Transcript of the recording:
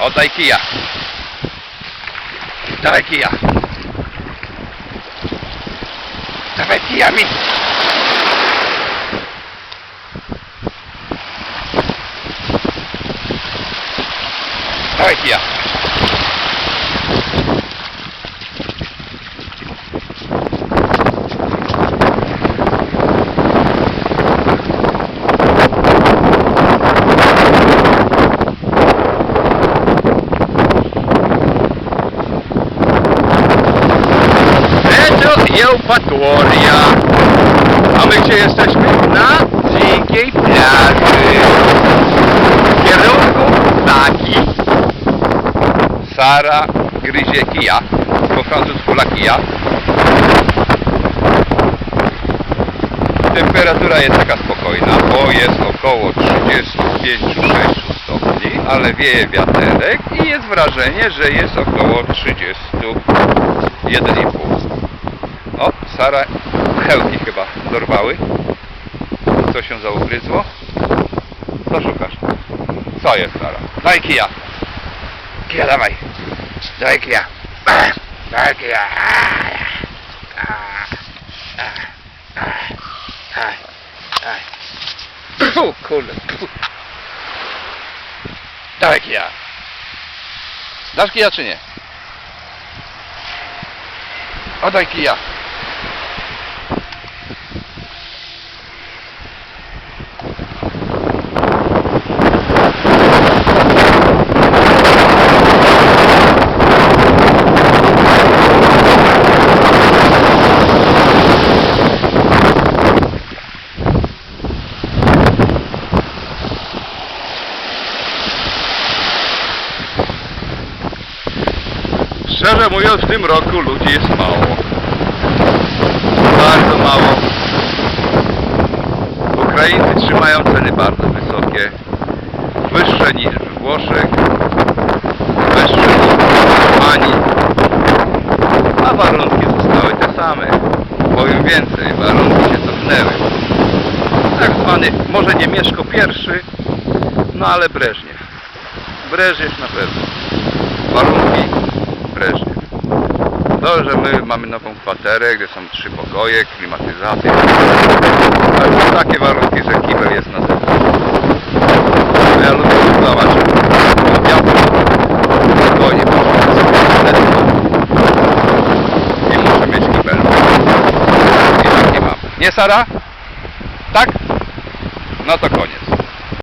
Oddaj kija. Dawaj kija. Dawaj kija mi. Dawaj kija. Eupatoria. A my gdzie jesteśmy? Na dzikiej plaży. W kierunku Saki. Sara gryzie kija. Po francusku la kija. Temperatura jest taka spokojna, bo jest około 35-6 stopni, ale wieje wiaterek i jest wrażenie, że jest około 31,5. O, Sara, chełki chyba dorwały. Co się zaugryzło? Co szukasz? Co jest Sara? Daj kija. Kija, dawaj. Daj kija. Daj kija. Fu, kurde. Dawaj kija. Dasz kija czy nie? Oddaj kija. Szczerze mówiąc, w tym roku ludzi jest mało. Bardzo mało. Ukraińcy trzymają ceny bardzo wysokie. Wyższe niż w Włoszech. Wyższe niż w Hiszpanii. A warunki zostały te same. Powiem więcej, warunki się cofnęły. Tak zwany, może nie Mieszko pierwszy, no ale Breżniew. Breżniew na pewno. Warunki Breżniew. To, że my mamy nową kwaterę, gdzie są trzy pokoje, klimatyzacje. Ale są takie warunki, że kibel jest na zewnątrz. Ja lubię budować. Obiadu. Spokojnie, letko. I muszę mieć kibel. Nie Sara? Tak? No to koniec.